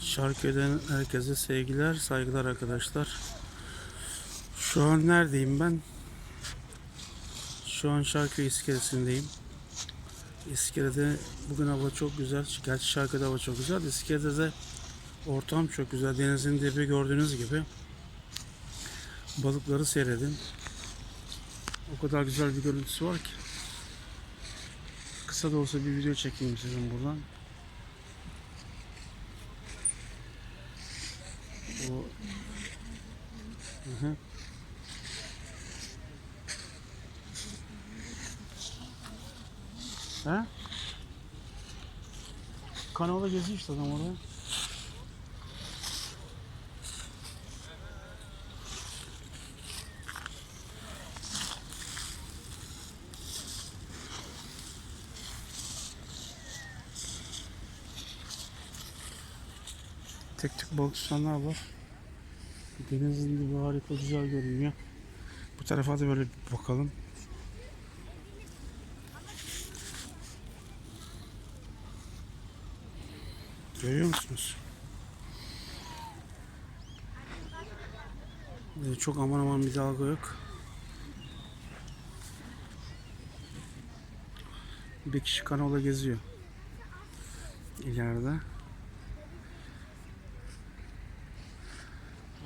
Şarköy'den herkese sevgiler, saygılar arkadaşlar. Şu an neredeyim ben? Şu an Şarköy iskelesindeyim. İskelede bugün hava çok güzel. Gerçi Şarköy'de hava çok güzel. İskelede de ortam çok güzel. Denizin dibi gördüğünüz gibi. Balıkları seyredin. O kadar güzel bir görüntüsü var ki. Kısa da olsa bir video çekeyim sizin buradan. O Hı hı. Ha? Kanalda geziyor işte adam orada. Tek tek balık tutanlar var. Denizin dibi harika güzel görünüyor. Bu tarafa da böyle bakalım. Görüyor musunuz? Ee, çok aman aman bir dalga yok. Bir kişi kanola geziyor. İleride.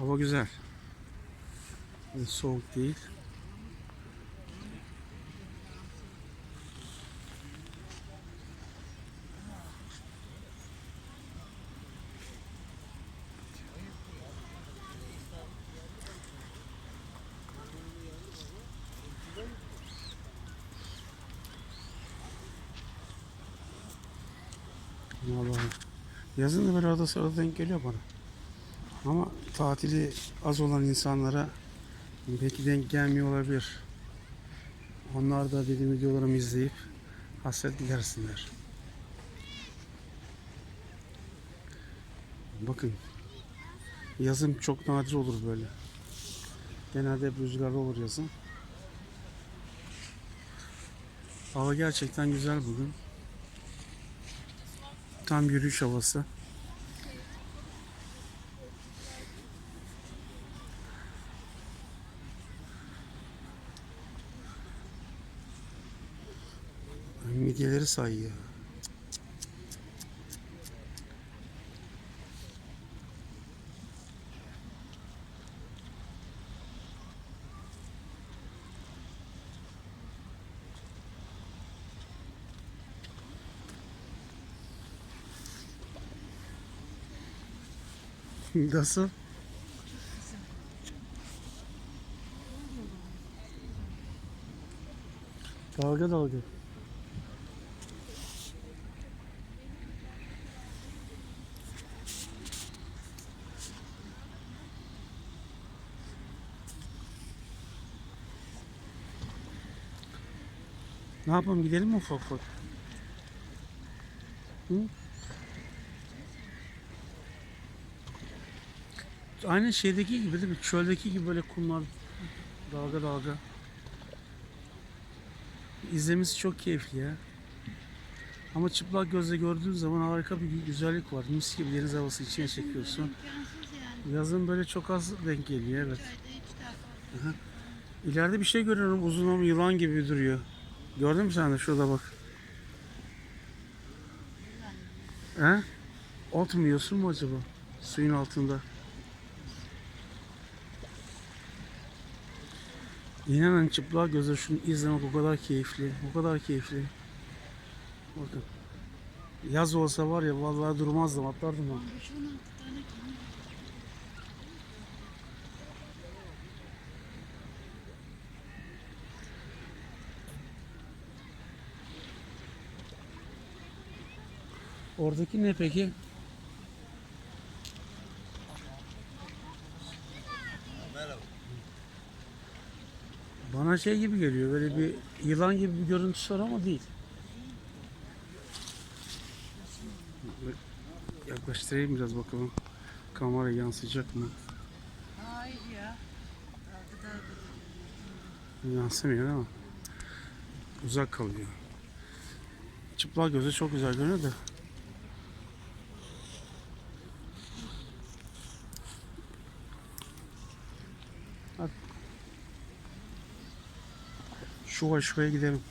Hava güzel. Soğuk değil. Vallahi yazın da böyle arada sırada denk geliyor bana. Ama tatili az olan insanlara belki denk gelmiyor olabilir. Onlar da benim videolarımı izleyip hasret gidersinler. Bakın yazın çok nadir olur böyle. Genelde hep rüzgarlı olur yazın. Hava gerçekten güzel bugün. Tam yürüyüş havası. Midyeleri sayıyor. Nasıl? Dalga dalga. Ne yapalım gidelim mi ufak ufak? Hı? Aynı şeydeki gibi değil mi? Çöldeki gibi böyle kumlar dalga dalga. İzlemesi çok keyifli ya. Ama çıplak gözle gördüğün zaman harika bir güzellik var. Mis gibi deniz havası içine çekiyorsun. Yazın böyle çok az denk geliyor evet. İleride bir şey görüyorum uzun ama yılan gibi duruyor. Gördün mü sen de şurada bak. He? Ot mu yiyorsun mu acaba? Suyun altında. İnanın çıplak gözle şunu izlemek o kadar keyifli. O kadar keyifli. Bakın. Yaz olsa var ya vallahi durmazdım atlardım ben. Oradaki ne peki? Bana şey gibi geliyor böyle bir yılan gibi bir görüntüsü var ama değil. Yaklaştırayım biraz bakalım. Kamera yansıyacak mı? Hayır ya. Yansımıyor ama uzak kalıyor. çıplak gözle çok güzel görünüyor da. Şuraya şuraya gidelim.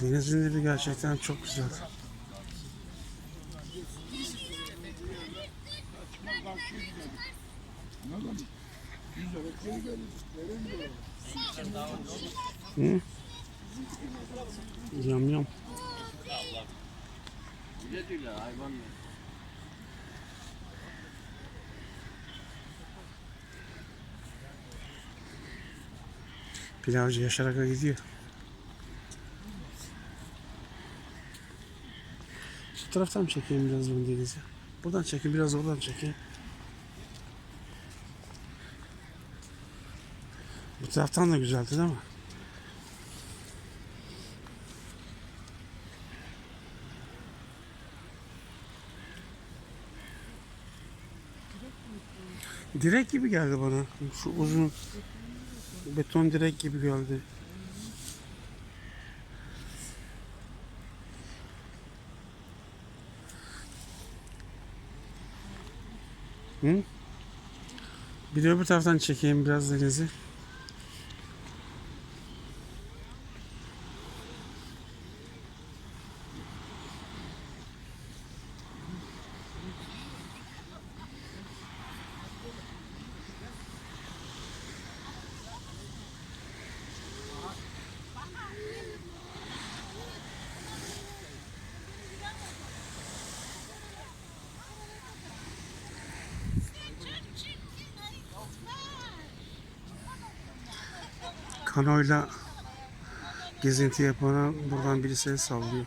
Denizin dibi gerçekten çok güzel. Hı? Yam yam. Pilavcı Yaşar Aga gidiyor. Şu taraftan mı çekeyim biraz bunu denizi? Buradan çekeyim biraz oradan çekeyim. Bu taraftan da güzeldi değil mi? Direk gibi geldi bana. Şu uzun beton direk gibi geldi. Hı? Bir de öbür taraftan çekeyim biraz denizi. Kanoyla gezinti yapana buradan birisi el sallıyor.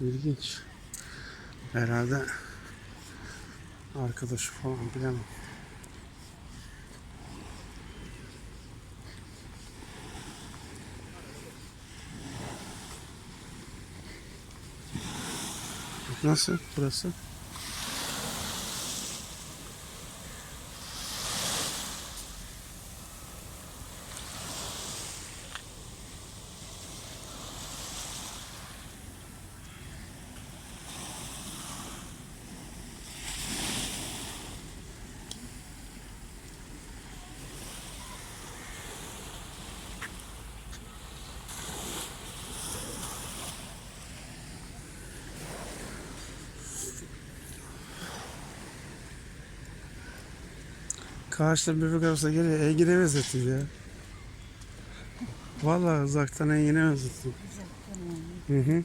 İlginç. Herhalde arkadaşı falan bilemem. Nasıl burası? Karşıda bebek arabası geliyor. Engin'e benzettim ya. Vallahi uzaktan Engin'e benzettim. Hı hı.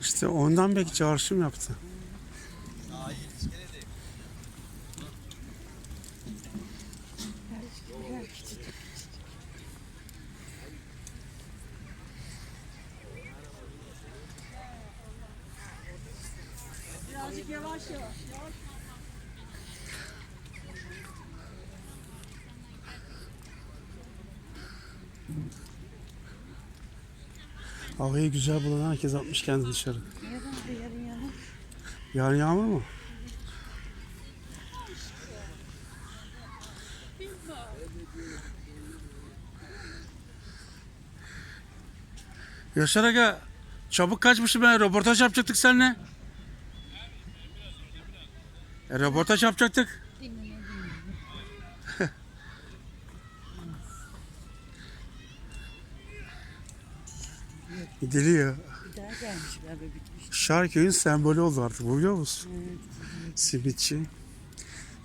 İşte ondan belki çağrışım yaptı. Birazcık yavaş yavaş. Havayı güzel bulan herkes atmış kendini dışarı. Yarın yağmur mu? Yaşar Aga çabuk kaçmışım ben röportaj yapacaktık seninle. E, röportaj yapacaktık. Bir daha gelmişler ve bitmiş. Şarköy'ün sembolü oldu artık biliyor musun? Simitçi.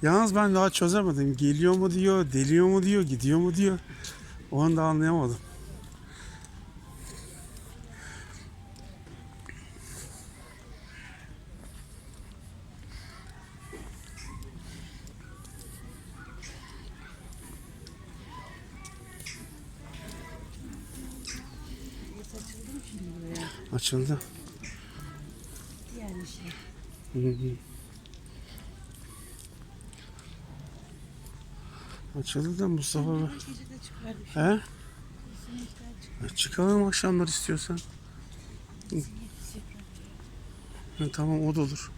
Yalnız ben daha çözemedim. Geliyor mu diyor, deliyor mu diyor, gidiyor mu diyor. Onu da anlayamadım. Açıldı mı şimdi buraya? Açıldı. Yani şey. Hı hı. Açıldı da Mustafa çıkardı. He? E, Çıkalım akşamlar istiyorsan. Hı. Ha, tamam o da olur.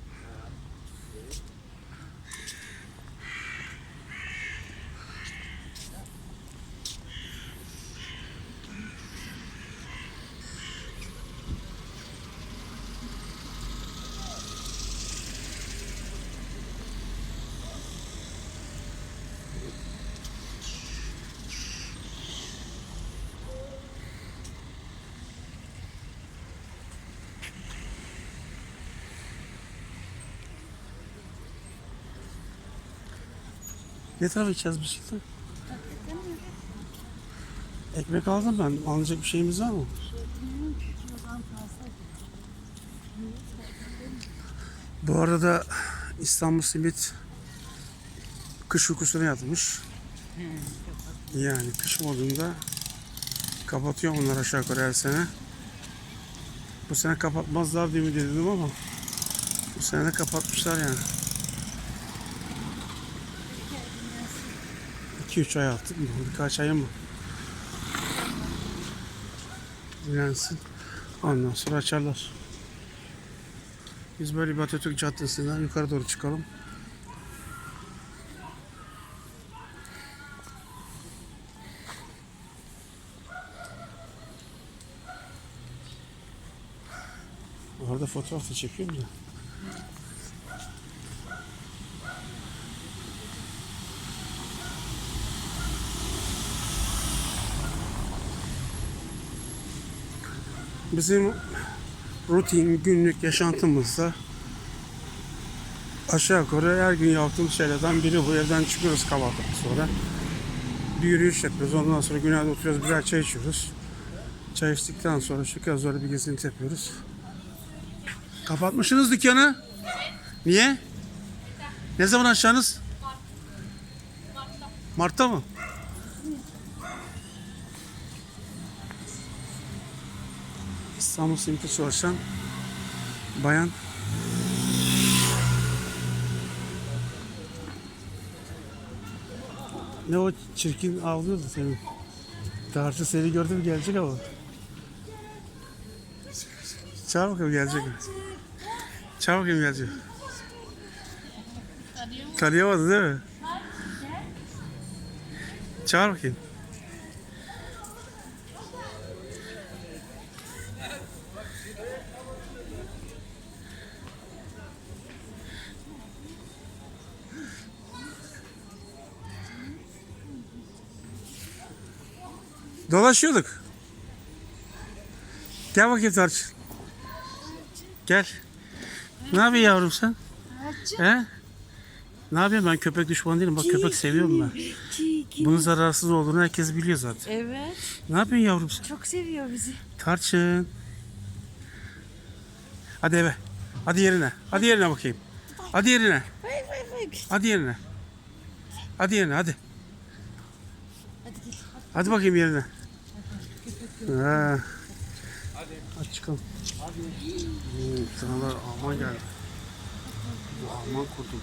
Ne tarafa gideceğiz biz şimdi? Ekmek aldım ben. Alacak bir şeyimiz var mı? Bu arada İstanbul Simit kış uykusuna yatmış. Yani kış modunda kapatıyor onlar aşağı yukarı her sene. Bu sene kapatmazlar diye ümit ediyordum ama bu sene de kapatmışlar yani. 2-3 ay artık mı? Birkaç ay mı? Dinlensin. Ondan sonra açarlar. Biz böyle bir Atatürk Caddesi'nden yukarı doğru çıkalım. Orada fotoğraf da çekiyorum da. Bizim rutin günlük yaşantımızda aşağı yukarı her gün yaptığımız şeylerden biri bu. Evden çıkıyoruz kahvaltıdan sonra. Bir yürüyüş yapıyoruz. Ondan sonra günaydın oturuyoruz. Birer çay içiyoruz. Çay içtikten sonra çıkıyoruz. Öyle bir gezinti yapıyoruz. Kapatmışsınız dükkanı. Niye? Ne zaman açacaksınız? Mart'ta mı? İstanbul Simit'te çalışan bayan ne o çirkin avlıyordu senin. Tarçı seni gördü mü gelecek ama. Çağır bakalım gelecek mi? Çağır bakayım gelecek. Tanıyamadı değil mi? Çağır bakayım. Dolaşıyorduk. Gel bakayım Tarçın. Gel. Ne yapıyorsun yavrum sen? He? Ne yapayım ben köpek düşmanı değilim. Bak köpek seviyorum ben. Bunun zararsız olduğunu herkes biliyor zaten. Evet. Ne yapıyorsun yavrum sen? Çok seviyor bizi. Tarçın. Hadi eve. Hadi yerine. Hadi yerine bakayım. Hadi yerine. Vay vay vay. Hadi yerine. Hadi yerine hadi. Hadi bakayım yerine. Ha. Hadi çıkalım. Hmm, sana da Alman geldi. Bu Alman kurdu.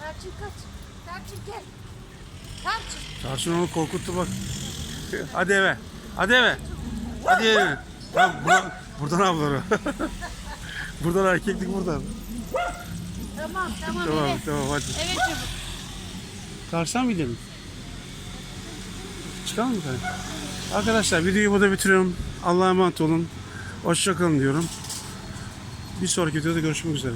Tarçın kaç. Tarçın gel. Tarçın. Tarçın onu korkuttu bak. Hadi eve. Hadi eve. Hadi yerine. Tamam buradan, buradan abları. buradan erkeklik buradan. Tamam tamam. Tamam evet. tamam hadi. Evet çabuk. Karşıdan mı gidelim? Çıkalım mı yukarı? Arkadaşlar videoyu burada bitiriyorum. Allah'a emanet olun. Hoşçakalın diyorum. Bir sonraki videoda görüşmek üzere.